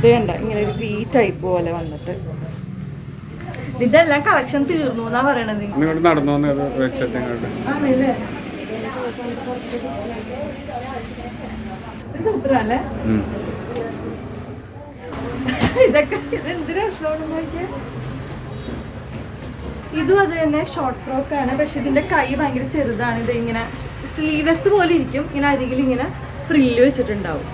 ഇത് കണ്ട ഇങ്ങനെ ഒരു വി ടൈപ്പ് പോലെ വന്നിട്ട്. ഇതെല്ലാം കളക്ഷൻ തീർന്നു എന്നാ പറയണത്? ഇങ്ങോട്ട് നടന്നു ആണല്ലേ? സൂപ്പറല്ലേ. ഇതൊക്കെ ഇതെന്ത് രസമാണെന്ന് ഇതും അത് തന്നെ ഷോർട്ട് ഫ്രോക്ക് ആണ്. പക്ഷെ ഇതിന്റെ കൈ ഭയങ്കര ചെറുതാണ്. ഇത് ഇങ്ങനെ സ്ലീവ്ലെസ് പോലെ ഇരിക്കും. ഇങ്ങനെ അരികിൽ ഇങ്ങനെ ഫ്രില്ല് വെച്ചിട്ടുണ്ടാവും.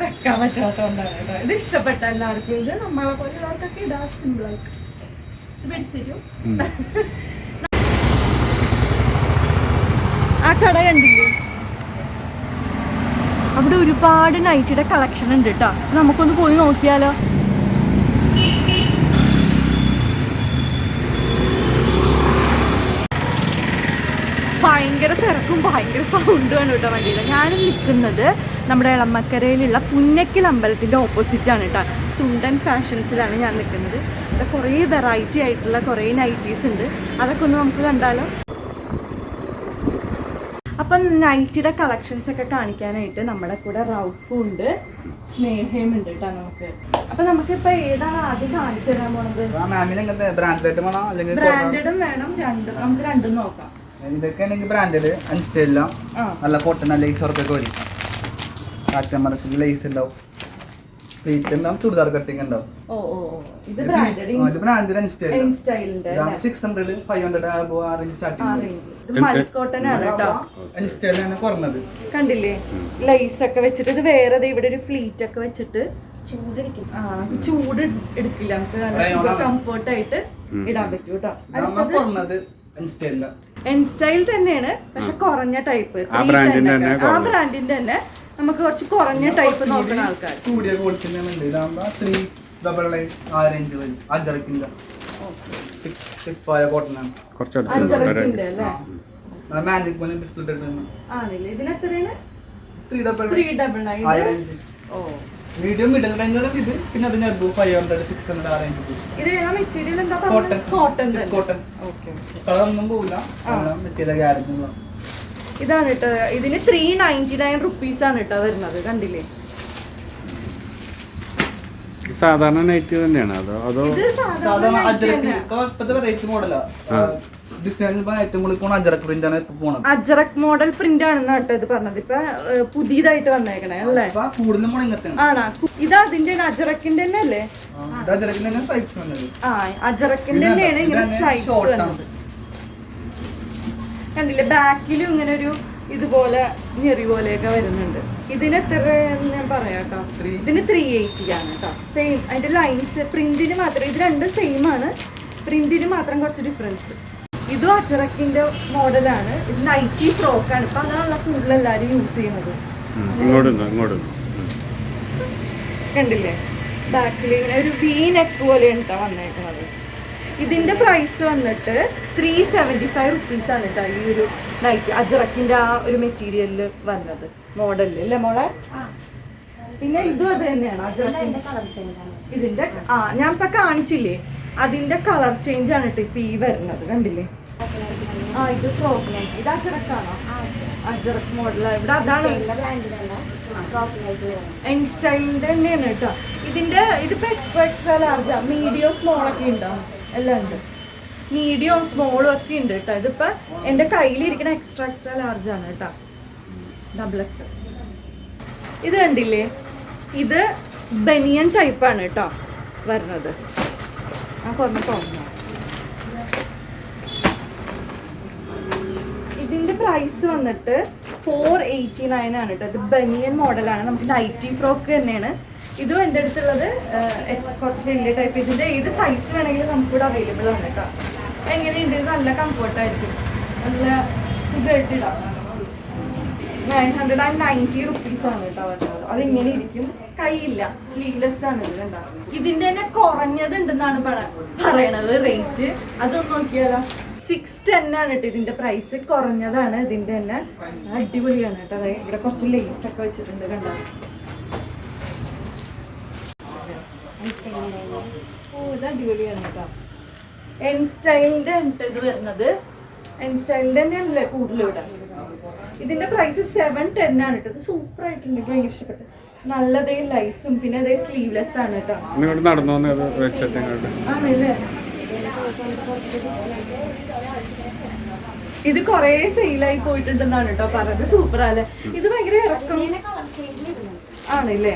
വെക്കാൻ പറ്റാത്തതുകൊണ്ടാണ് കേട്ടോ. ഇത് ഇഷ്ടപ്പെട്ട എല്ലാവർക്കും. ഇത് നമ്മളെ ഇതാ സിമ്പിളായിട്ട് ഇത് പിടിച്ചിരും ഉം. ആ കട കണ്ടില്ലേ? അവിടെ ഒരുപാട് നൈറ്റിയുടെ കളക്ഷൻ ഉണ്ട് കേട്ടോ. നമുക്കൊന്ന് പോയി നോക്കിയാലോ? ഭയങ്കര തിരക്കും ഭയങ്കര സൗണ്ടുമാണ് കേട്ടോ വണ്ടിയിൽ ഞാൻ നിൽക്കുന്നത് നമ്മുടെ ഇളമക്കരയിലുള്ള പുന്നക്കൽ അമ്പലത്തിന്റെ ഓപ്പോസിറ്റാണ് കേട്ടോ. തുണ്ടൻ ഫാഷൻസിലാണ് ഞാൻ നിൽക്കുന്നത്. അവിടെ കുറേ വെറൈറ്റി ആയിട്ടുള്ള കുറേ നൈറ്റീസ് ഉണ്ട്. അതൊക്കെ ഒന്ന് നമുക്ക് കണ്ടാലോ? അപ്പം നൈറ്റിയുടെ കളക്ഷൻസ് ഒക്കെ കാണിക്കാനായിട്ട് നമ്മുടെ കൂടെ റൗഫും ഉണ്ട് സ്നേഹയും ഉണ്ട് കേട്ടോ നമുക്ക്. അപ്പൊ നമുക്കിപ്പോ ഏതാണ് ആദ്യം കാണിച്ചു തരാൻ പോണത്? ബ്രാൻഡും ബ്രാൻഡഡും വേണം. രണ്ടും നമുക്ക് രണ്ടും നോക്കാം. ഇതൊക്കെ ആണെങ്കിൽ ബ്രാൻഡഡ് അൻസ്റ്റെല്ല ആ. നല്ല കോട്ടൺ ലൈസ് വർക്കൊക്കെ വരും കാറ്റമറക്ക് ലേസ് ഉണ്ടാവും പ്ലീറ്റ് ഉണ്ടാവും ചുരിദാർ കട്ടിങ് ഉണ്ടാവും ഓ ഓ ഓ. ഇത് ബ്രാൻഡഡ് ഇത് ബ്രാൻഡഡ് അൻസ്റ്റെല്ല സ്റ്റൈലിന്റെ സിക്സ് ഹൺഡ്രഡ് ഫൈവ് ഹൺഡ്രഡ് ആ റേഞ്ച് അൻസ്റ്റെല്ലാണ് കുറഞ്ഞത്. കണ്ടില്ലേ? ലൈസ് ഒക്കെ വെച്ചിട്ട് ഇത് വേറെ ദേ ഇവിടെ ഒരു ഫ്ലീറ്റ് ഒക്കെ വെച്ചിട്ട് ചൂട് എടുക്കില്ല. നമുക്ക് നല്ല കംഫർട്ട് ആയിട്ട് ഇടാൻ പറ്റും എൻ സ്റ്റൈൽ തന്നെയാണ് പക്ഷെ കുറഞ്ഞ ടൈപ്പ് ആ ബ്രാൻഡിന്റെ തന്നെ ആ ബ്രാൻഡിന്റെ തന്നെ നമുക്ക് കുറച്ച് കുറഞ്ഞ ടൈപ്പ് നോക്കുന്ന ആൾക്കാർ കൂടിയ ക്വാളിറ്റി ഉണ്ട് ഇതാകുമ്പോ ത്രീ ഡബിൾ നയൻ ആ റേഞ്ച് വരും അല്ലേ? മാജിക് പോലെ ഡിസ്പ്ലേ ഇട്ടിട്ടുണ്ട്. ആണില്ലേ? ഇതിന് എത്രയാണ്? Three double three double nine ആ റേഞ്ച് ഓ. മീഡിയം മിഡിൽ റേഞ്ച് ആണ് ഇത്. പിന്നെ അത് ഞാൻ ഫൈവ് ഹൺഡ്രഡ് സിക്സ് ഹൺഡ്രഡ് ആ range. Cotton cotton okay okay കളറൊന്നും പോവില്ല. മെറ്റീരിയൽ ഗ്യാരണ്ടി ഇതാണ് കേട്ടോ. ഇതിന് ത്രീ നയന്റി നയൻ റുപ്പീസ് ആണ് കേട്ടോ വരുന്നത്. കണ്ടില്ലേ? സാധാരണ നൈറ്റ് തന്നെയാണ്? അതോ അതോ ഇത് സാധാരണ ഇപ്പൊ ഇപ്പത്തെ മോഡലാ ഇപ്പൊ ഏറ്റവും കൂടുതൽ പോണ അജറക്ക് പ്രിന്റ് ആണ് ഇപ്പൊ പോണത്. അജറക് മോഡൽ പ്രിന്റ് ആണെന്ന് കേട്ടോ ഇത് പറഞ്ഞത്. ഇപ്പൊ പുതിയതായിട്ട് വന്നേക്കണേ അല്ലേ? ആണോ കൂടുതലും പോണ ഇങ്ങനത്തെ ആണാ. ഇത് അതിന്റെ അജറക്കിന്റെ തന്നെ അല്ലേ? ഇത് അജറക്കിന് തന്നെ ടൈപ്സ് വന്നത്. ആ അജറക്കിന്റെ തന്നെയാണ് ഇങ്ങനെ സ്ട്രൈപ്സ് കണ്ടില്ലേ? ബാക്കിലും ഇങ്ങനെ ഒരു ഇതുപോലെ ഞെറി പോലെയൊക്കെ വരുന്നുണ്ട്. ഇതിന് എത്ര ഞാൻ പറയാം കേട്ടോ. ഇതിന് ത്രീ എയ്റ്റി ആണ് കേട്ടോ. സെയിം അതിന്റെ ലൈൻസ് പ്രിന്റിന് മാത്രം ഇത് രണ്ടും സെയിം ആണ്. പ്രിന്റിന് മാത്രം കുറച്ച് ഡിഫറൻസ് ഇതും അച്ചറക്കിന്റെ മോഡലാണ്. ഇത് നൈറ്റി ഫ്രോക്കാണ് ഇപ്പൊ അതാണല്ലോ കൂടുതൽ എല്ലാരും യൂസ് ചെയ്യുന്നത്. ഇങ്ങോട്ട് കണ്ടില്ലേ? ബാക്കിൽ ഇങ്ങനെ ഒരു വി നെക്ക് പോലെ കേട്ടോ വന്നേക്കുന്നത് ഇതിന്റെ പ്രൈസ് വന്നിട്ട് ത്രീ സെവന്റി ഫൈവ് റുപ്പീസ് ആണ് കേട്ടോ ഈ ഒരു നൈറ്റ് അജറക്കിന്റെ ആ ഒരു മെറ്റീരിയലിൽ വന്നത് മോഡലിൽ അല്ലേ മോളെ? പിന്നെ ഇതും അത് തന്നെയാണ് അജറക്കിന്റെ ഇതിന്റെ ആ ഞാൻ ഇപ്പൊ കാണിച്ചില്ലേ? അതിന്റെ കളർ ചേഞ്ച് ആണ് കേട്ടോ ഇപ്പൊ ഈ വരുന്നത് കണ്ടില്ലേ? ആ ഇത് ഫ്രോക്ക് നൈറ്റ് ഇത് അജറക്കാണോ അജറക്ക് മോഡൽ ഇവിടെ അതാണ് എൻ സ്റ്റൈലിന്റെ തന്നെയാണ് കേട്ടോ ഇതിന്റെ ഇതിപ്പോ എക്സ്ട്രാ എക്സ്ട്രാ ലാർജാ മീഡിയം സ്മോൾ ഒക്കെ ഉണ്ടോ? എല്ലാം ഉണ്ട്. മീഡിയം സ്മോളും ഒക്കെ ഉണ്ട് കേട്ടോ ഇതിപ്പോ എന്റെ കയ്യിലിരിക്കുന്ന എക്സ്ട്രാ എക്സ്ട്രാ ലാർജ് ആണ് കേട്ടോ ഡബിൾ എക്സ് ഇത് കണ്ടില്ലേ? ഇത് ബനിയൻ ടൈപ്പാണ് കേട്ടോ വരുന്നത്. കുറഞ്ഞ തോന്നുന്നു ഇതിന്റെ പ്രൈസ് വന്നിട്ട് ഫോർ എയ്റ്റി നയൻ ആണ് കേട്ടോ ഇത് ബനിയൻ മോഡലാണ് നമുക്ക് നൈറ്റി ഫ്രോക്ക് തന്നെയാണ്. ഇതും എന്റെ അടുത്തുള്ളത് കുറച്ച് വലിയ ടൈപ്പ് ഇതിന്റെ ഏത് സൈസ് വേണമെങ്കിലും നമുക്കിവിടെ അവൈലബിൾ ആണ് കേട്ടോ എങ്ങനെയുണ്ട്? ഇത് നല്ല കംഫർട്ടായിരിക്കും നല്ല സുഖമായിട്ട് ഇടാം. Nine hundred and ninety rupees ആണ് കേട്ടോ അതിങ്ങനെ ഇരിക്കും. കൈയില്ല സ്ലീവ്ലെസ് ആണ് ഇത് ഇതിന്റെ തന്നെ കുറഞ്ഞത് ഉണ്ടെന്നാണ് പറയണത് റേറ്റ് അതൊന്ന് നോക്കിയാലോ. സിക്സ് ടെൻ ആണ് കേട്ടോ ഇതിന്റെ പ്രൈസ് കുറഞ്ഞതാണ് ഇതിന്റെ തന്നെ. അടിപൊളിയാണ് കേട്ടോ അതായത് ഇവിടെ കുറച്ച് ലേസ് ഒക്കെ വെച്ചിട്ടുണ്ട് കണ്ടോ? അടിപൊളിയാണ് കേട്ടോ. എൻ സ്റ്റൈലിന്റെ ഇത് വരുന്നത്. എൻ സ്റ്റൈലിന്റെ തന്നെയാണല്ലേ കൂടുതൽ ഇവിടെ? ഇതിന്റെ പ്രൈസ് സെവൻ ടെൻ ആണ് കേട്ടോ. ഇത് സൂപ്പർ ആയിട്ടുണ്ട്. ഭയങ്കര ഇഷ്ടപ്പെട്ടു. നല്ലതേ ലൈസും പിന്നെ അതേ സ്ലീവ്ലെസ് ആണ് കേട്ടോ ഇങ്ങോട്ട് നടന്നു വെച്ചിട്ട് ആണല്ലേ? ഇത് കൊറേ സെയിലായി പോയിട്ടുണ്ടെന്നാണ് കേട്ടോ പറഞ്ഞത്. സൂപ്പർ അല്ലേ ഇത് ഭയങ്കര ഇറക്കം. ആണല്ലേ?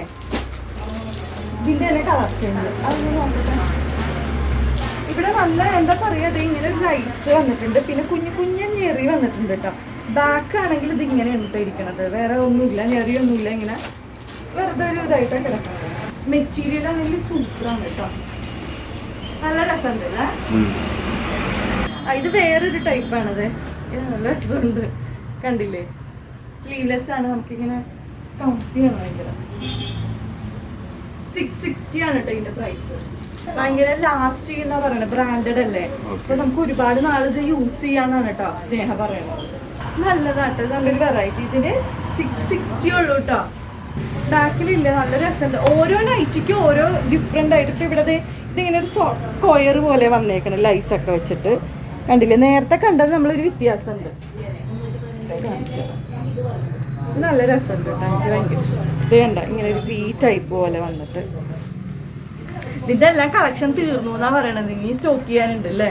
ഇതിന്റെ തന്നെ കളർ ചേഞ്ച് ഇവിടെ നല്ല എന്താ പറയാ ഇത് ഇങ്ങനെ ഒരു ലൈസ് വന്നിട്ടുണ്ട്. പിന്നെ കുഞ്ഞു കുഞ്ഞു ഞെറി വന്നിട്ടുണ്ട് കേട്ടോ ബാക്ക് ആണെങ്കിൽ ഇത് ഇങ്ങനെ ഉണ്ടായിരിക്കണത് വേറെ ഒന്നുമില്ല ഞെറിയൊന്നുമില്ല ഇങ്ങനെ. വെറുതെ ഒരു ഇതായിട്ടാണ് കിടക്കുന്നത്. മെറ്റീരിയൽ ആണെങ്കിൽ സൂപ്പറാണ് കേട്ടോ നല്ല രസമുണ്ടല്ലേ? ഇത് വേറൊരു ടൈപ്പാണത് ഇത് നല്ല രസമുണ്ട്. കണ്ടില്ലേ? സ്ലീവ്ലെസ് ആണ്. നമുക്കിങ്ങനെ കംഫിയാണ് ഭയങ്കര. സിക്സ് സിക്സ്റ്റി ആണ് കേട്ടോ ഇതിന്റെ പ്രൈസ് ഭയങ്കര ലാസ്റ്റ് എന്നാ പറയണത്. ബ്രാൻഡഡ് അല്ലേ? അപ്പൊ നമുക്ക് ഒരുപാട് നാൾ ഇത് യൂസ് ചെയ്യാന്നാണ് കേട്ടോ സ്നേഹ പറയണത്. നല്ലതാട്ടോ നല്ലൊരു വെറൈറ്റി ഇതിന് സിക്സ് സിക്സ്റ്റി ഉള്ളൂ കേട്ടോ ബാക്കിലില്ല നല്ല രസമുണ്ട്. ഓരോ നൈറ്റിക്കും ഓരോ ഡിഫറെന്റ് ആയിട്ട് ഇപ്പോൾ ഇവിടെ ഇതിങ്ങനെ ഒരു സ്ക്വയർ പോലെ വന്നേക്കണം ലൈസ് ഒക്കെ വെച്ചിട്ട്. കണ്ടില്ലേ? നേരത്തെ കണ്ടത് നമ്മളൊരു വ്യത്യാസമുണ്ട്. നല്ല രസമുണ്ട് കേട്ടോ. എനിക്ക് ഭയങ്കര ഇഷ്ടം. ഇത് കണ്ട? ഇങ്ങനെ ഒരു വി ടൈപ്പ് പോലെ വന്നിട്ട്. ഇതെല്ലാം കളക്ഷൻ തീർന്നു എന്നാ പറയണത്? ഇനി സ്റ്റോക്ക് ചെയ്യാനുണ്ട് അല്ലേ?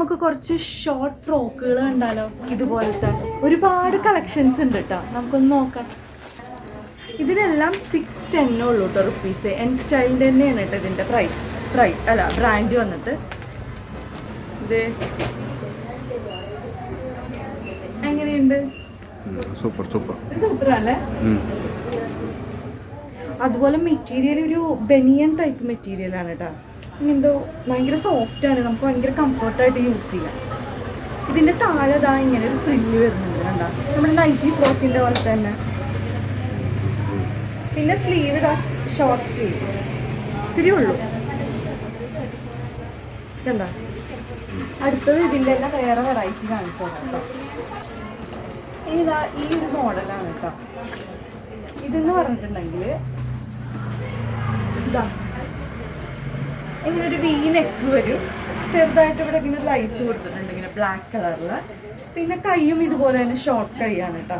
നമുക്ക് കുറച്ച് ഷോർട്ട് ഫ്രോക്കുകൾ കണ്ടാലോ? ഇതുപോലത്തെ. ഒരുപാട് കളക്ഷൻസ് ഉണ്ട് കേട്ടോ നമുക്കൊന്ന് നോക്കാം. ഇതിനെല്ലാം സിക്സ് ടെന്നേ ഉള്ളൂ കേട്ടോ റുപ്പീസ് എൻ സ്റ്റൈലിന്റെ തന്നെയാണ് കേട്ടോ ഇതിന്റെ പ്രൈസ് പ്രൈസ് അല്ല ബ്രാൻഡ് വന്നിട്ട്. ഇത് എങ്ങനെയുണ്ട്? സൂപ്പർ സൂപ്പർ ഉം. അതുപോലെ മെറ്റീരിയൽ ഒരു ബനിയൻ ടൈപ്പ് മെറ്റീരിയൽ ആണ് കേട്ടോ എന്തോ ഭയങ്കര സോഫ്റ്റ് ആണ്. നമുക്ക് ഭയങ്കര കംഫർട്ടായിട്ട് യൂസ് ചെയ്യാം. ഇതിന്റെ താഴെ ദാ ഇങ്ങനെ ഒരു ഫ്രില്ല് വരുന്നുണ്ട് കണ്ടോ. നമ്മുടെ നൈറ്റി ഫ്രോക്കിന്റെ പോലെ തന്നെ. പിന്നെ സ്ലീവ് ഇതാ ഷോർട്ട് സ്ലീവ് ഇത്തിരി ഉള്ളൂ. കണ്ടോ? അടുത്തത് ഇതിന്റെ തന്നെ വേറെ വെറൈറ്റി കാണിച്ചു ഇതാ ഈ ഒരു മോഡലാണ് കേട്ടോ. ഇതെന്ന് പറഞ്ഞിട്ടുണ്ടെങ്കിൽ ഇതാ ഇങ്ങനെ ഒരു വീ നെക്ക് വരും. ചെറുതായിട്ട് ഇവിടെ ഇങ്ങനെ ലൈസ് കൊടുത്തിട്ടുണ്ട് ഇങ്ങനെ ബ്ലാക്ക് കളറിൽ പിന്നെ കൈയും ഇതുപോലെ തന്നെ ഷോർട്ട് കൈയാണ് കേട്ടോ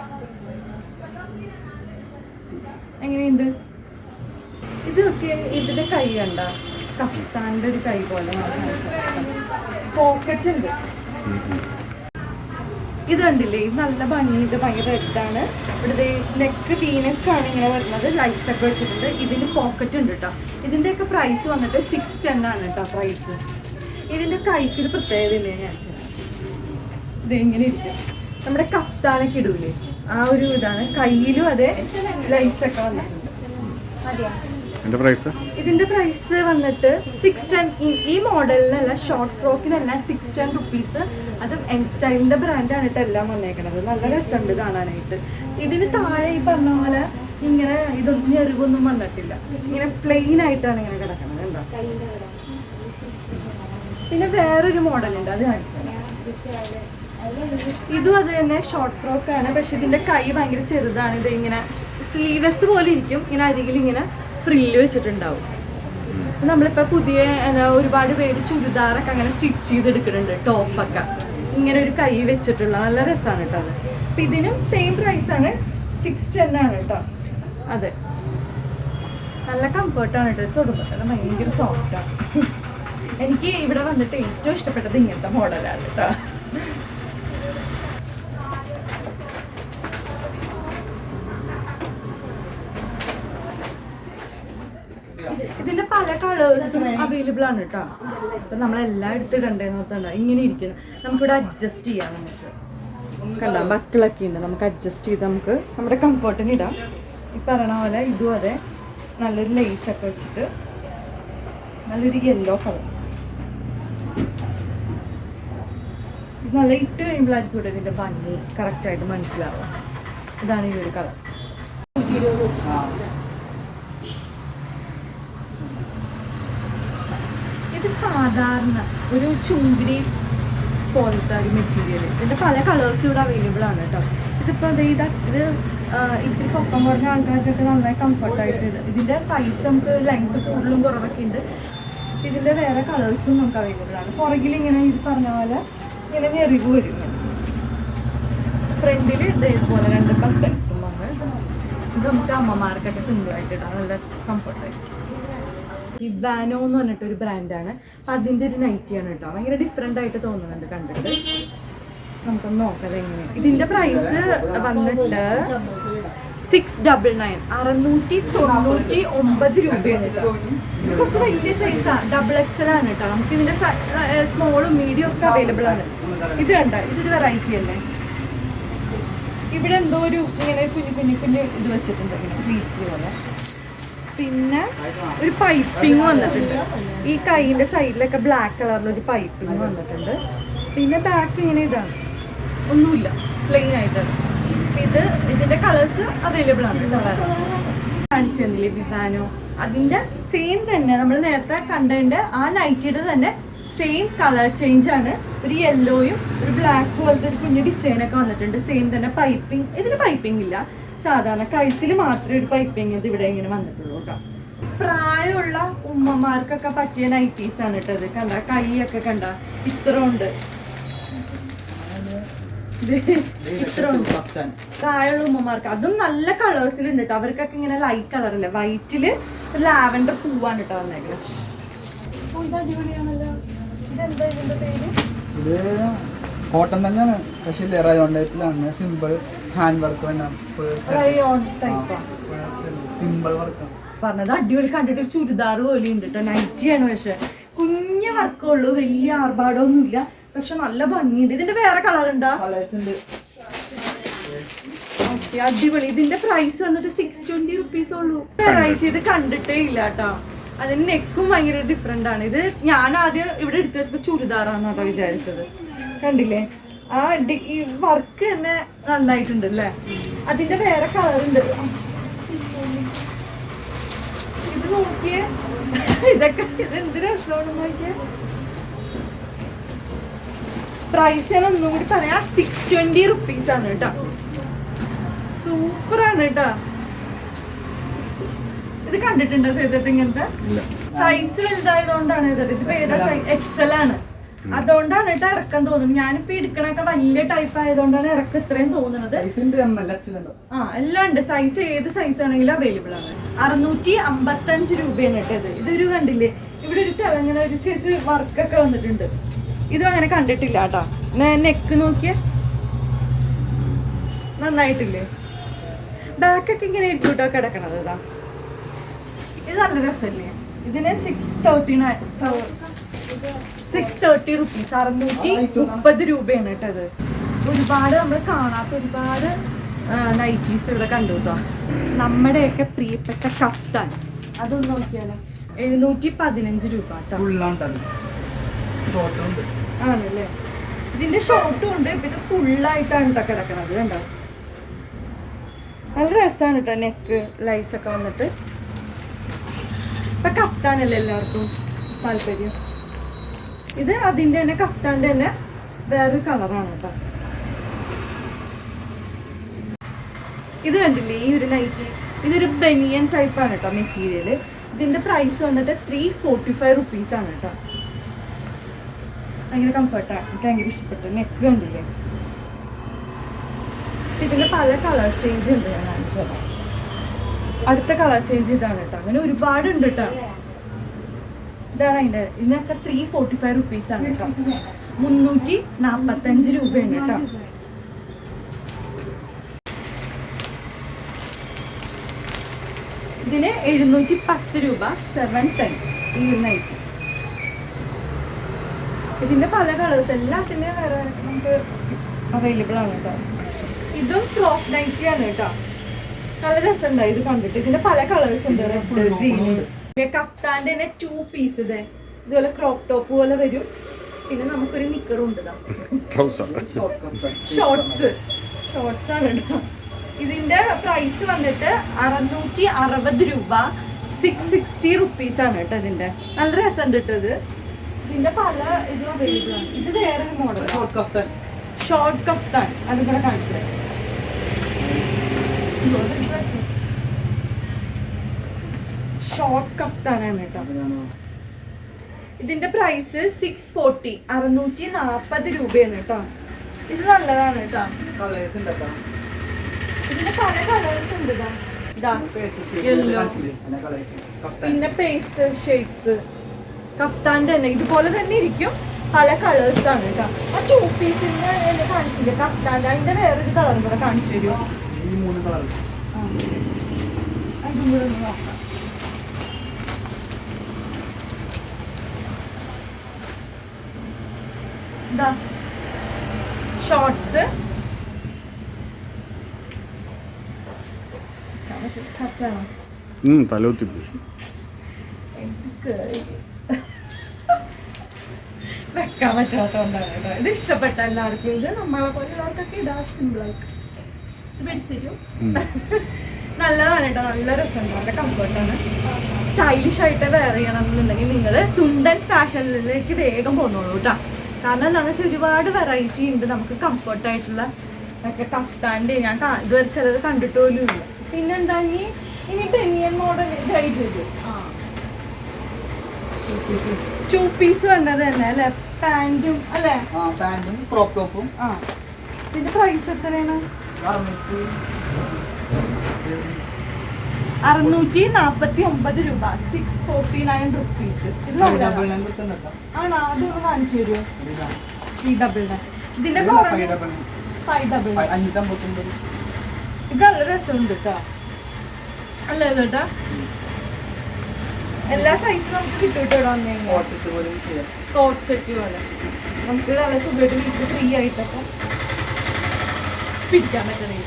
എങ്ങനെയുണ്ട്? ഇതൊക്കെ ഇതിന്റെ കൈ കണ്ട? കഫ്താന്റെ ഒരു കൈ പോലെ. പോക്കറ്റ് ഉണ്ട്. ഇത് കണ്ടില്ലേ ഇത് നല്ല ഭംഗിയുണ്ട് ഭയങ്കര റെഡാണ് ഇവിടെ നെക്ക് തീനക്കാണ് ഇങ്ങനെ വരുന്നത്. ലൈസ് ഒക്കെ വെച്ചിട്ടുണ്ട്. ഇതിന് പോക്കറ്റ് ഉണ്ട് കേട്ടോ ഇതിന്റെയൊക്കെ പ്രൈസ് വന്നിട്ട് സിക്സ് ടെൻ ആണ് കേട്ടോ പ്രൈസ് ഇതിന്റെ കൈക്ക് ഒരു പ്രത്യേകത ഇല്ലേ ഞാൻ ഇത് എങ്ങനെ ഇരിക്കും? നമ്മുടെ കഫ്താനൊക്കെ ഇടൂലേ? ആ ഒരു ഇതാണ്. കയ്യിലും അതെ ലൈസ് ഒക്കെ വന്നിട്ടുണ്ട്. എന്റെ പ്രൈസ് ഇതിന്റെ പ്രൈസ് വന്നിട്ട് സിക്സ് ടെൻ ഈ മോഡലിനല്ല ഷോർട്ട് ഫ്രോക്കിനല്ല സിക്സ് ടെൻ റുപ്പീസ് അതും എൻ സ്റ്റൈലിന്റെ ബ്രാൻഡാണ് കേട്ടോ എല്ലാം വന്നേക്കണത്. നല്ല രസമുണ്ട് കാണാനായിട്ട്. ഇതിന് താഴെ ഈ പറഞ്ഞ പോലെ ഇങ്ങനെ ഇതൊന്നും ഞെരുവൊന്നും വന്നിട്ടില്ല. ഇങ്ങനെ പ്ലെയിൻ ആയിട്ടാണ് ഇങ്ങനെ കിടക്കുന്നത് എന്താ? പിന്നെ വേറൊരു മോഡലുണ്ട് അത് കാണിച്ചു. ഇതും അത് തന്നെ ഷോർട്ട് ഫ്രോക്കാണ് പക്ഷെ ഇതിന്റെ കൈ ഭയങ്കര ചെറുതാണ്. ഇത് ഇങ്ങനെ സ്ലീവ്ലെസ് പോലെ ഇരിക്കും. ഇങ്ങനെ അരികിൽ ഇങ്ങനെ ഫ്രില്ല് വെച്ചിട്ടുണ്ടാവും. നമ്മളിപ്പോൾ പുതിയ എന്താ, ഒരുപാട് പേര് ചുരിദാറൊക്കെ അങ്ങനെ സ്റ്റിച്ച് ചെയ്തെടുക്കുന്നുണ്ട് ടോപ്പൊക്കെ ഇങ്ങനെ ഒരു കൈ വെച്ചിട്ടുള്ള നല്ല രസമാണ് കേട്ടോ അത്. അപ്പം ഇതിനും സെയിം പ്രൈസ് ആണ് സിക്സ് ടെൻ ആണ് കേട്ടോ. അതെ. നല്ല കംഫർട്ടാണ് കേട്ടോ തൊടുമ്പോൾ ഭയങ്കര സോഫ്റ്റാണ് എനിക്ക് ഇവിടെ വന്നിട്ട് ഏറ്റവും ഇഷ്ടപ്പെട്ടത് ഇങ്ങനത്തെ മോഡലാണ് കേട്ടോ. ഇതിന്റെ പല കളേഴ്സും അവൈലബിൾ ആണ് കേട്ടോ അപ്പൊ നമ്മളെല്ലാം എടുത്തിടണ്ടേന്ന് നോക്കണ്ട ഇങ്ങനെ ഇരിക്കുന്നു. നമുക്കിവിടെ അഡ്ജസ്റ്റ് ചെയ്യാം നമുക്ക്. കണ്ട? ബക്കിളൊക്കെ ഉണ്ട്. നമുക്ക് അഡ്ജസ്റ്റ് ചെയ്ത് നമുക്ക് നമ്മുടെ കംഫർട്ടിന് ഇടാം. ഈ പറയണ പോലെ ഇതും അതെ നല്ലൊരു ലേസ് ഒക്കെ വെച്ചിട്ട് നല്ലൊരു യെല്ലോ കളർ ഇത് നല്ല ഇട്ട് കഴിയുമ്പോഴായിരിക്കും ഇവിടെ ഇതിന്റെ ഭംഗി. കറക്റ്റായിട്ട് മനസ്സിലാവുക. ഇതാണ് ഈ ഒരു കളർ സാധാരണ ഒരു ചുങ്കിടി പോലത്തെ ഒരു മെറ്റീരിയൽ ഇതിന്റെ പല കളേഴ്സ് ഇവിടെ അവൈലബിൾ ആണ് കേട്ടോ ഇതിപ്പോൾ ദേ ഇത് ഇത്തിരി പൊക്കം കുറഞ്ഞ ആൾക്കാർക്കൊക്കെ നന്നായി കംഫർട്ടായിട്ട് ഇത് ഇതിന്റെ സൈസ് നമുക്ക് ലെങ്ത് കൂടുതലും കുറവൊക്കെ ഉണ്ട്. ഇതിന്റെ വേറെ കളേഴ്സും നമുക്ക് അവൈലബിൾ ആണ്. പുറകിൽ ഇങ്ങനെ ഇത് പറഞ്ഞ പോലെ ഇങ്ങനെ ഞെറിവ് വരും. ഫ്രണ്ടിൽ ഇതേപോലെ രണ്ട് കട്ടൻസും വന്ന് ഇത് നമുക്ക് അമ്മമാർക്കൊക്കെ സിമ്പിളായിട്ട് ഇടാം നല്ല കംഫർട്ടായിട്ട് ഈ വാനോ എന്ന് പറഞ്ഞിട്ട് ഒരു ബ്രാൻഡാണ് അപ്പം അതിന്റെ ഒരു നൈറ്റി ആണ് കേട്ടോ ഭയങ്കര ഡിഫറെന്റ് ആയിട്ട് തോന്നുന്നുണ്ട് കണ്ടിട്ട്. നമുക്കൊന്ന് നോക്കാം എങ്ങനെ ഇതിന്റെ പ്രൈസ് വന്നിട്ട് സിക്സ് ഡബിൾ നയൻ അറുന്നൂറ്റി തൊണ്ണൂറ്റി ഒമ്പത് രൂപയാണ് കുറച്ച് വലിയ സൈസാണ് ഡബിൾ എക്സൽ ആണ് കേട്ടോ നമുക്ക് ഇതിന്റെ സ്മോളും മീഡിയം ഒക്കെ അവൈലബിൾ ആണ്. ഇത് കണ്ട? ഇതൊരു വെറൈറ്റി അല്ലേ? ഇവിടെ എന്തോ ഒരു ഇങ്ങനെ കുഞ്ഞു കുഞ്ഞു കുഞ്ഞു ഇത് വെച്ചിട്ടുണ്ട്. ഇങ്ങനെ ബീച്ച് പോലെ. പിന്നെ ഒരു പൈപ്പിംഗ് വന്നിട്ടുണ്ട്. ഈ കൈയിന്റെ സൈഡിലൊക്കെ ബ്ലാക്ക് കളറിൽ ഒരു പൈപ്പിംഗ് വന്നിട്ടുണ്ട്. പിന്നെ ബാക്ക് ഇങ്ങനെ ഇതാണ്. ഒന്നുമില്ല. പ്ലെയിൻ ആയിട്ടാണ്. ഇത് ഇതിന്റെ കളേഴ്സ് അവൈലബിൾ ആണ് കാണിച്ചു തന്നില്ലേ വിവാനോ? അതിന്റെ സെയിം തന്നെ നമ്മൾ നേരത്തെ കണ്ടതിന്റെ ആ നൈറ്റിയുടെ തന്നെ സെയിം കളർ ചേഞ്ച് ആണ്. ഒരു യെല്ലോയും ഒരു ബ്ലാക്ക് പോലത്തെ ഒരു കുഞ്ഞു ഡിസൈനൊക്കെ വന്നിട്ടുണ്ട്. സെയിം തന്നെ പൈപ്പിംഗ് ഇതിന് പൈപ്പിംഗ് ഇല്ല. സാധാരണ കഴുത്തിൽ മാത്രമേ ഒരു പൈപ്പിംഗ് ഇത് ഇവിടെ ഇങ്ങനെ വന്നിട്ടുള്ളൂ കേട്ടോ. പ്രായമുള്ള ഉമ്മമാർക്കൊക്കെ പറ്റിയ നൈറ്റീസ് ആണ് കേട്ടത് കണ്ട കൈയൊക്കെ കണ്ട. ഇത്ര ഉണ്ട് ഇത്ര ഉണ്ട് പ്രായമുള്ള ഉമ്മമാർക്ക് അതും നല്ല കളേഴ്സിൽ ഉണ്ട് കേട്ടോ. അവർക്കൊക്കെ ഇങ്ങനെ ലൈറ്റ് കളറല്ലേ വൈറ്റിൽ ലാവൻഡർ പൂവാണ് കേട്ടോ വന്നേക്കുന്നത് കോട്ടൺ തന്നെയാണ്. പക്ഷേ റയോൺ ടൈപ്പിലാണ് സിമ്പിൾ ഹാൻഡ് വർക്ക് സിമ്പിൾ വർക്കാണ് പറഞ്ഞത് അടിപൊളി കണ്ടിട്ട് ഒരു ചുരിദാർ പോലെ ഉണ്ട് കേട്ടോ നൈറ്റിയാണ് പക്ഷെ. കുഞ്ഞു വർക്കുള്ളൂ വലിയ ആർഭാടമൊന്നുമില്ല. പക്ഷെ നല്ല ഭംഗിയുണ്ട്. ഇതിന്റെ വേറെ കളർ ഉണ്ടോ? അടിപൊളി. ഇതിന്റെ പ്രൈസ് വന്നിട്ട് സിക്സ് ട്വന്റി റുപ്പീസ് ഉള്ളൂ. വെറൈറ്റി ഇത് കണ്ടിട്ടേ ഇല്ല കേട്ടോ അതിന് നെക്കും ഭയങ്കര ഡിഫറെന്റ് ആണ്. ഇത് ഞാൻ ആദ്യം ഇവിടെ എടുത്തു വെച്ചപ്പോ ചുരിദാറാണെന്നാട്ടോ വിചാരിച്ചത്. കണ്ടില്ലേ? ആ ഈ വർക്ക് തന്നെ നന്നായിട്ടുണ്ട് അല്ലേ അതിന്റെ വേറെ കളർ ഉണ്ട്. ഇത് നോക്കിയേ. ഇതൊക്കെ ഇത് എന്ത് രസമാണെന്ന് നോക്കിയേ. പ്രൈസ് ഞാൻ ഒന്നും കൂടി പറയാം. സിക്സ് ട്വന്റി റുപ്പീസ് ആണ് കേട്ടോ. സൂപ്പറാണ് കേട്ടോ. ഇത് കണ്ടിട്ടുണ്ടോ സേതത്ത് ഇങ്ങനത്തെ? സൈസ് വലുതായതുകൊണ്ടാണ് ഇത്. ഏതാ എക്സൽ ആണ്. അതുകൊണ്ടാണ് കേട്ടോ ഇറക്കം തോന്നുന്നത്. ഞാനിപ്പോ എടുക്കണൊക്കെ വലിയ ടൈപ്പ് ആയതുകൊണ്ടാണ് ഇറക്കം ഇത്രയും തോന്നുന്നത്. ആ എല്ലാം ഉണ്ട്. സൈസ് ഏത് സൈസ് ആണെങ്കിലും അവൈലബിൾ ആണ്. അറുന്നൂറ്റി അമ്പത്തി അഞ്ച് രൂപയാണ് കേട്ടത് ഇത്. ഇതൊരു കണ്ടില്ലേ? ഇവിടെ ഒരു തിളങ്ങണ ഒരു സൈസ് വർക്കൊക്കെ വന്നിട്ടുണ്ട്. ഇതും അങ്ങനെ കണ്ടിട്ടില്ല കേട്ടോ. നെക്ക് നോക്കിയ. നന്നായിട്ടില്ലേ? ബാക്കൊക്കെ ഇങ്ങനെ ആയിരിക്കും കേട്ടോ കിടക്കണത് ഇതാ ഇത് നല്ല രസമല്ലേ? ഇതിന് six thirty nine six thirty rupees അറുന്നൂറ്റി മുപ്പത് രൂപയാണ് കേട്ടത് ഒരുപാട് നമ്മൾ കാണാത്ത ഒരുപാട് നൈറ്റീസ് ഇവിടെ കണ്ടു കേട്ടോ നമ്മുടെയൊക്കെ പ്രിയപ്പെട്ട കഫ്താൻ അതൊന്ന് നോക്കിയാലോ. എഴുന്നൂറ്റി പതിനഞ്ച് രൂപ ആണല്ലേ? ഇതിന്റെ ഷോർട്ടും ഉണ്ട്. പിന്നെ ഫുള്ളായിട്ടാണ് കേട്ടോ കിടക്കണത് കണ്ടോ? നല്ല രസമാണ് കേട്ടോ നെക്ക് ലൈസ് ഒക്കെ വന്നിട്ട്. ഇപ്പൊ കഫ്താനല്ലേ എല്ലാവർക്കും താല്പര്യം? ഇത് അതിന്റെ തന്നെ കഫ്താന്റെ തന്നെ വേറൊരു കളറാണ് കേട്ടോ ഇത് കണ്ടില്ലേ ഈ ഒരു നൈറ്റി ഇതൊരു ബനിയൻ ടൈപ്പാണ് കേട്ടോ മെറ്റീരിയൽ ഇതിന്റെ പ്രൈസ് വന്നിട്ട് ത്രീ ഫോർട്ടി ഫൈവ് റുപ്പീസ് ആണ് കേട്ടോ ഭയങ്കര കംഫർട്ടാണ് എനിക്ക് ഭയങ്കര ഇഷ്ടപ്പെട്ടു. നെക്ക് കണ്ടില്ലേ? ഇതിന് പല കളർ ചേഞ്ച് ഉണ്ട് ഞാൻ കാണിച്ചത് അടുത്ത കളർ ചേഞ്ച് ഇതാണ് കേട്ടോ അങ്ങനെ ഒരുപാട് ഉണ്ട് കേട്ടോ ഇതാണ് അതിന്റെ ഇതിനൊക്കെ ത്രീ ഫോർട്ടി ഫൈവ് റുപ്പീസ് ആണ് കേട്ടോ. മുന്നൂറ്റി നാപ്പത്തഞ്ച് രൂപയാണ് കേട്ടോ. ഇതിന് എഴുന്നൂറ്റി പത്ത് രൂപ സെവൻ ടെൻ ഈ നൈറ്റ് ഇതിന്റെ പല കളേഴ്സ് എല്ലാത്തിന്റെയും വേറെ നമുക്ക് അവൈലബിൾ ആണ് കേട്ടോ. ഇതും ക്രോപ്പ് നൈറ്റി ആണ് കേട്ടോ. നല്ല രസമുണ്ടായി ഇത് കണ്ടിട്ട്. ഇതിന്റെ പല കളേഴ്സ് ഉണ്ട് റെഡ് ഗ്രീൻ കഫ്താന്റെ തന്നെ ടു പീസ് ഇത്. ഇതുപോലെ ക്രോപ്പ് ടോപ്പ് പോലെ വരും. പിന്നെ നമുക്കൊരു നിക്കറും ഉണ്ട് ഇതാ. ട്രൗസർ ഷോർട്ട് ഷോർട്സ് ഷോർട്സ് ആണ് ഇതിന്റെ പ്രൈസ് വന്നിട്ട് അറുന്നൂറ്റി അറുപത് രൂപ. സിക്സ് സിക്സ്റ്റി റുപ്പീസ് ആണ് കേട്ടോ ഇതിന്റെ നല്ല രസമുണ്ട് കിട്ടത് ഇത്. ഇതിന്റെ പല ഇതും അവൈലബിൾ ആണ്. ഇത് വേറെ model short kaftan. Short kaftan. അതും കൂടെ കാണിച്ചു. തരാം. ഷോർട്ട് കഫ്താനാണ് കേട്ടോ ഇതിന്റെ പ്രൈസ് സിക്സ് ഫോർട്ടി അറുന്നൂറ്റി നാൽപ്പത് രൂപയാണ് കേട്ടോ. ഇത് നല്ലതാണ് കേട്ടോ. ഇതിന്റെ പല കളേഴ്സ് ഉണ്ട് ഇതാ. പേസ്റ്റ് പിന്നെ പേസ്റ്റൽ ഷെയ്ഡ്സ് കഫ്താന്റെ തന്നെ. ഇതുപോലെ തന്നെ ഇരിക്കും. പല കളേഴ്സ് ആണ് കേട്ടോ. ആ ടൂ പീസിന് എന്നെ കാണിച്ചില്ല? കഫ്താന്റെ അതിന്റെ വേറൊരു കളർ കൂടെ കാണിച്ചു തരുമോ? അതും കൂടെ നോക്കാം. ഇതാ ഷോർട്സ് വെക്കാൻ പറ്റാത്തോണ്ടാണ് കേട്ടോ. ഇത് ഇഷ്ടപ്പെട്ട എല്ലാവർക്കും. ഇത് നമ്മളെ പോലുള്ളവർക്കൊക്കെ ഇടാ സിമ്പിളായിട്ട് പിടിച്ചിരും നല്ലതാണ് കേട്ടോ. നല്ല രസമുണ്ട് നല്ല കംഫർട്ടാണ് സ്റ്റൈലിഷ് ആയിട്ട് വെയർ ചെയ്യണം എന്നുണ്ടെങ്കിൽ നിങ്ങൾ തുണ്ടൻ ഫാഷനിലേക്ക് വേഗം പോന്നോളൂ കേട്ടോ. കാരണം എന്താണെന്ന് വെച്ചാൽ ഒരുപാട് വെറൈറ്റി ഉണ്ട് നമുക്ക് കംഫർട്ടായിട്ടുള്ള ഒക്കെ കഫ്താന്റെ ഞാൻ ഇതുവരെ ചിലത് കണ്ടിട്ട് പോലും ഇല്ല. പിന്നെന്താ ഇനി ഇനി പെനിയൻ മോഡൽ ചെയ്തു. ടു പീസ് വന്നത് തന്നെ അല്ലെ? പാന്റും അല്ലേ? പാന്റും ക്രോപ്പ് ടോപ്പും ആ. ഇതിന്റെ പ്രൈസ് എത്രയാണ്? അറുന്നൂറ്റി നാപ്പത്തി ഒമ്പത് രൂപ സിക്സ് ഫോർട്ടി നയൻ റുപ്പീസ് ആണോ? അതൊന്ന് കാണിച്ചു തരുമോ. ഈ ഡബിൾ നയൻ ഇതിന്റെ ഇത് ഫൈവ് ഡബിൾ നല്ല രസമുണ്ട് കേട്ടോ അല്ലേ കേട്ടാ എല്ലാ സൈസും നമുക്ക് കിട്ടും കേട്ടോ കോട്ട് സെറ്റ് പോലെ നമുക്ക് നല്ല സുഖമായിട്ട് വീട്ടിൽ ഫ്രീ ആയിട്ടൊക്കെ പിടിക്കാൻ പറ്റണേ.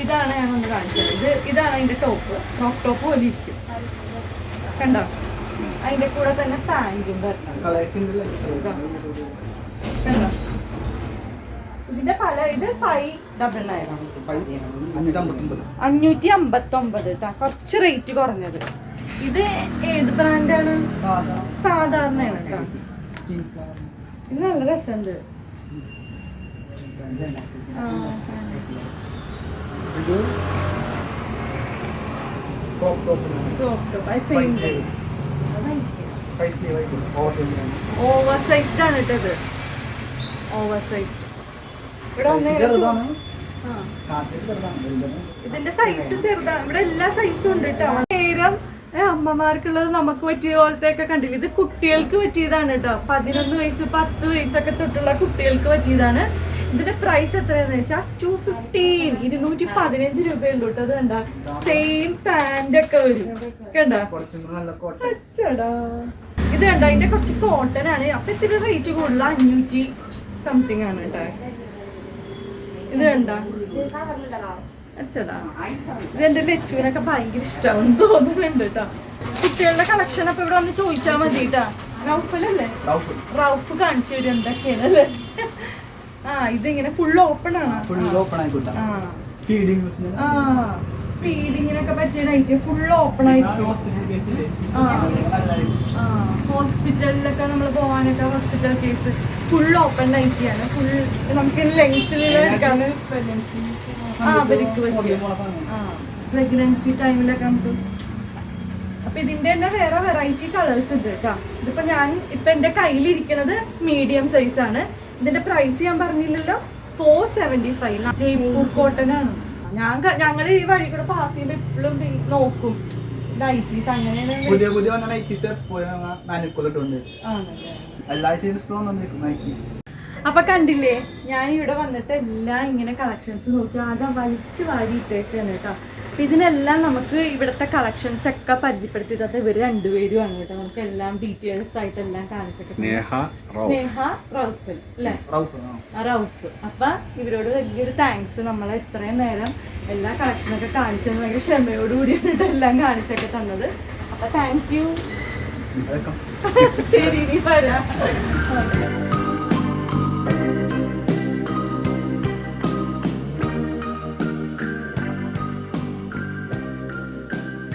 ഇതാണ് ഞാൻ ഒന്ന് കാണിച്ചത്. ഇത് ഇതാണ് അതിന്റെ ടോപ്പ് ടോപ്പ് ടോപ്പ് പോലെ ഇരിക്കും. കണ്ടോ? അതിന്റെ കൂടെ തന്നെ പാന്റും കളേഴ്സിന്റെ കണ്ടോ? ഇതിന്റെ പല ഇത് ഫൈവ് ഡബിൾ അഞ്ഞൂറ്റമ്പത്തൊമ്പത് അഞ്ഞൂറ്റി അമ്പത്തി ഒമ്പത് കേട്ടോ കുറച്ച് റേറ്റ് കുറഞ്ഞത്. ഇത് ഏത് ബ്രാൻഡാണ് സാധാരണ സാധാരണയാണ് കേട്ടോ. ഇത് നല്ല രസമുണ്ട്. ആ, ഇത് crop top. അത് ആയിട്ട് ഓവർ സൈസ്ഡ് ആണ്. കേട്ടത് ഓവർ സൈസ്ഡ് ഇവിടെ. ഇതിന്റെ സൈസ് ചെറുതാണ്. ഇവിടെ എല്ലാ സൈസും ഉണ്ട് കേട്ടോ. നേരം അമ്മമാർക്കുള്ളത് നമുക്ക് പറ്റിയ പോലത്തെ ഒക്കെ കണ്ടില്ല? ഇത് കുട്ടികൾക്ക് പറ്റിയതാണ് കേട്ടോ. പതിനൊന്ന് വയസ്സ് പത്ത് വയസ്സൊക്കെ തൊട്ടുള്ള കുട്ടികൾക്ക് പറ്റിയതാണ്. ഇതിന്റെ പ്രൈസ് എത്രയാന്ന് വെച്ചാൽ ടു ഫിഫ്റ്റീൻ ഇരുന്നൂറ്റി പതിനഞ്ച് രൂപയുള്ളൂ കേട്ടോ. അത് കണ്ട സെയിം പാന്റ് ഒക്കെ വരും കണ്ട. ഇത് കണ്ട ഇതിന്റെ കുറച്ച് കോട്ടൺ ആണ്. അപ്പൊ ഇത്തിരി റേറ്റ് കൂടുതൽ അഞ്ഞൂറ്റി സംതിങ് ആണ് കേട്ടോ. ഇത് കണ്ട? അച്ചടാ. ഇത് എന്റെ ലച്ചുവിനൊക്കെ ഭയങ്കര ഇഷ്ടം തോന്നുന്നുണ്ട് കേട്ടോ. കുട്ടികളുടെ കളക്ഷൻ അപ്പൊ ഇവിടെ വന്ന് ചോദിച്ചാൽ മതി കേട്ടാ റൗഫലല്ലേ? റൗഫ്. റൗഫ് കാണിച്ചു തരും. എന്തൊക്കെയാണ് അല്ലേ ആ ഇതിങ്ങനെ ഫുൾ ഓപ്പൺ ആണ്. ഫുൾ ഓപ്പൺ ആയിക്കോട്ടെ യൂസിന് ആ. ഫീഡിങ്ങിനൊക്കെ പറ്റിയ നൈറ്റ് ഫുൾ ഓപ്പൺ ആയിട്ട്. ഹോസ്പിറ്റലിലൊക്കെ നമ്മൾ പോകാനൊക്കെ ഹോസ്പിറ്റൽ കേസ് ഫുൾ ഓപ്പൺ നൈറ്റിയാണ് ഫുൾ നമുക്ക് ലെങ്ത്തിൽ എടുക്കാൻ ആ അവർക്ക് പറ്റിയ. ആ പ്രഗ്നൻസി ടൈമിലൊക്കെ നമുക്ക്. അപ്പൊ ഇതിന്റെ തന്നെ വേറെ വെറൈറ്റി കളേഴ്സ് ഉണ്ട് കേട്ടോ. ഇതിപ്പോ ഞാൻ ഇപ്പൊ എന്റെ കയ്യിലിരിക്കുന്നത് മീഡിയം സൈസ് ആണ്. ഇതിന്റെ പ്രൈസ് ഞാൻ പറഞ്ഞില്ലല്ലോ. Four seventy five Jaipur cotton ആണ്. ഞാൻ ഞങ്ങൾ ഈ വഴി കൂടെ പാസ് ചെയ്യുമ്പോൾ എപ്പോഴും നോക്കും. നൈറ്റീസ് അങ്ങനെയാണ്. പുതിയ പുതിയ നൈറ്റീസ് ആണല്ലേ. എല്ലാ വന്നിരിക്കും നൈറ്റി അപ്പൊ കണ്ടില്ലേ ഞാൻ ഇവിടെ വന്നിട്ട് എല്ലാം ഇങ്ങനെ കളക്ഷൻസ് നോക്കി ആകെ വലിച്ചു വാരി ഇട്ടേക്കാണ് കേട്ടോ. അപ്പൊ ഇതിനെല്ലാം നമുക്ക് ഇവിടുത്തെ കളക്ഷൻസ് ഒക്കെ പരിചയപ്പെടുത്തി തന്നത് ഇവർ രണ്ടുപേരുമാണ് കേട്ടോ. നമുക്ക് എല്ലാം ഡീറ്റെയിൽസ് ആയിട്ട് എല്ലാം കാണിച്ചിട്ട് സ്നേഹ സ്നേഹ റൗഫൽ അല്ലേ? റൗഫ് റൗഫ്. അപ്പൊ ഇവരോട് വലിയൊരു താങ്ക്സ് നമ്മളെ ഇത്രയും നേരം എല്ലാ കളക്ഷനൊക്കെ കാണിച്ചത് ഭയങ്കര ക്ഷമയോട് കൂടിയാണ് എല്ലാം കാണിച്ചൊക്കെ തന്നത്. അപ്പൊ താങ്ക് യു ശരി ഇനി വരാം.